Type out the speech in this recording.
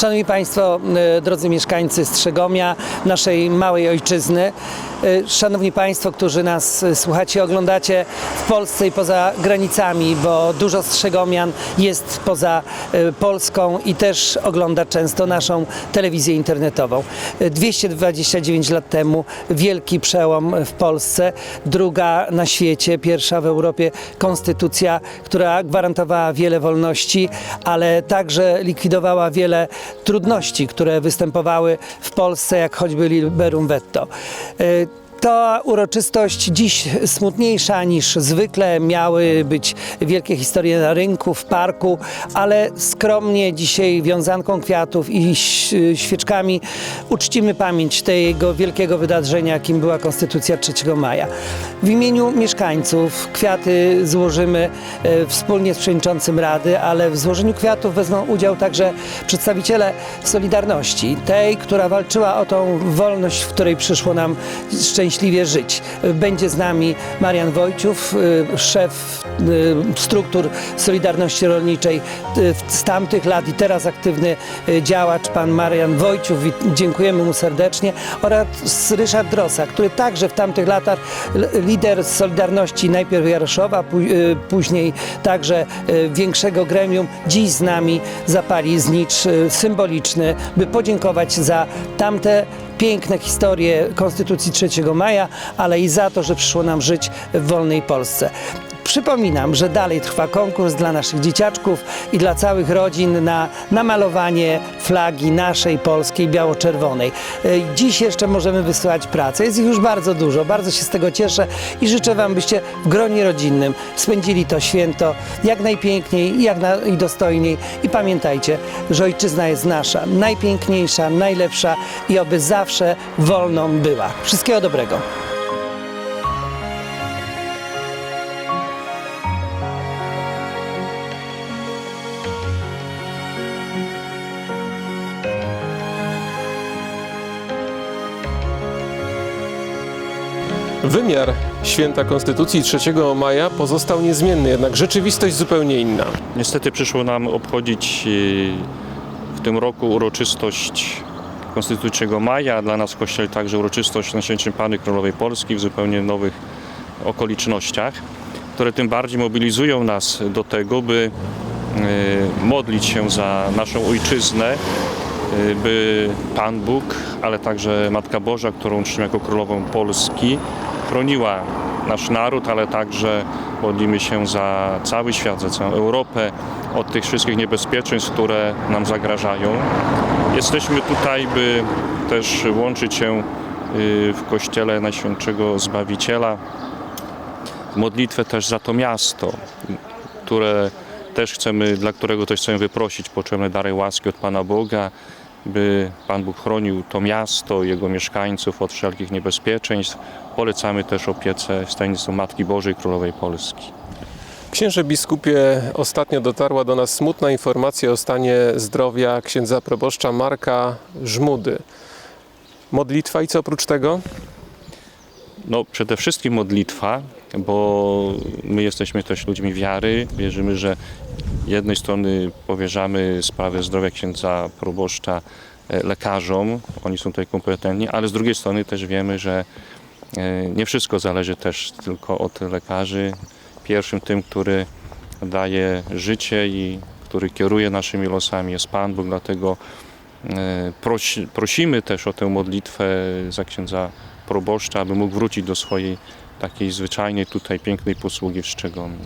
Szanowni Państwo, e, drodzy mieszkańcy Strzegomia, naszej małej ojczyzny, Szanowni Państwo, którzy nas e, słuchacie, oglądacie w Polsce i poza granicami, bo dużo Strzegomian jest poza e, Polską i też ogląda często naszą telewizję internetową. E, 229 lat temu wielki przełom w Polsce, druga na świecie, pierwsza w Europie konstytucja, która gwarantowała wiele wolności, ale także likwidowała wiele trudności, które występowały w Polsce, jak choćby liberum veto. Ta uroczystość dziś smutniejsza niż zwykle. Miały być wielkie historie na rynku, w parku, ale skromnie dzisiaj wiązanką kwiatów i świeczkami uczcimy pamięć tego wielkiego wydarzenia, jakim była Konstytucja 3 maja. W imieniu mieszkańców kwiaty złożymy e, wspólnie z przewodniczącym Rady, ale w złożeniu kwiatów wezmą udział także przedstawiciele Solidarności, tej, która walczyła o tą wolność, w której przyszło nam szczęśliwie żyć. Będzie z nami Marian Wojciów, y, szef y, struktur Solidarności Rolniczej y, z tamtych lat i teraz aktywny działacz, pan Marian Wojciów. Dziękujemy mu serdecznie. Oraz Ryszard Drosa, który także w tamtych latach lider Solidarności, najpierw Jaroszowa, pó- później także większego gremium, dziś z nami zapali znicz symboliczny, by podziękować za tamte piękne historie Konstytucji 3 maja, ale i za to, że przyszło nam żyć w wolnej Polsce. Przypominam, że dalej trwa konkurs dla naszych dzieciaczków i dla całych rodzin na namalowanie flagi naszej polskiej biało-czerwonej. E, Dziś jeszcze możemy wysyłać pracę. Jest ich już bardzo dużo. Bardzo się z tego cieszę i życzę Wam, byście w gronie rodzinnym spędzili to święto jak najpiękniej i jak najdostojniej. I pamiętajcie, że ojczyzna jest nasza, najpiękniejsza, najlepsza i oby zawsze wolną była. Wszystkiego dobrego. Wymiar święta Konstytucji 3 maja pozostał niezmienny, jednak rzeczywistość zupełnie inna. Niestety przyszło nam obchodzić e, w tym roku uroczystość Konstytucji 3 maja, dla nas w Kościele także uroczystość Najświętszej Panny Królowej Polski w zupełnie nowych okolicznościach, które tym bardziej mobilizują nas do tego, by e, modlić się za naszą ojczyznę, e, by Pan Bóg, ale także Matka Boża, którą czcimy jako Królową Polski, chroniła nasz naród, ale także modlimy się za cały świat, za całą Europę, od tych wszystkich niebezpieczeństw, które nam zagrażają. Jesteśmy tutaj, by też łączyć się y, w Kościele Najświętszego Zbawiciela, modlitwę też za to miasto, które też chcemy, dla którego też chcemy wyprosić potrzebne dary łaski od Pana Boga, by Pan Bóg chronił to miasto, jego mieszkańców od wszelkich niebezpieczeństw. Polecamy też opiece Stajnictwu Matki Bożej Królowej Polski. Księże biskupie, ostatnio dotarła do nas smutna informacja o stanie zdrowia księdza proboszcza Marka Żmudy. Modlitwa i co oprócz tego? No, przede wszystkim modlitwa, bo my jesteśmy też ludźmi wiary. Wierzymy, że jednej strony powierzamy sprawę zdrowia księdza proboszcza e, lekarzom, oni są tutaj kompetentni, ale z drugiej strony też wiemy, że e, nie wszystko zależy też tylko od lekarzy. Pierwszym tym, który daje życie i który kieruje naszymi losami jest Pan Bóg, dlatego e, prosi, prosimy też o tę modlitwę za księdza proboszcza, aby mógł wrócić do swojej takiej zwyczajnej tutaj pięknej posługi w Szczegomiu.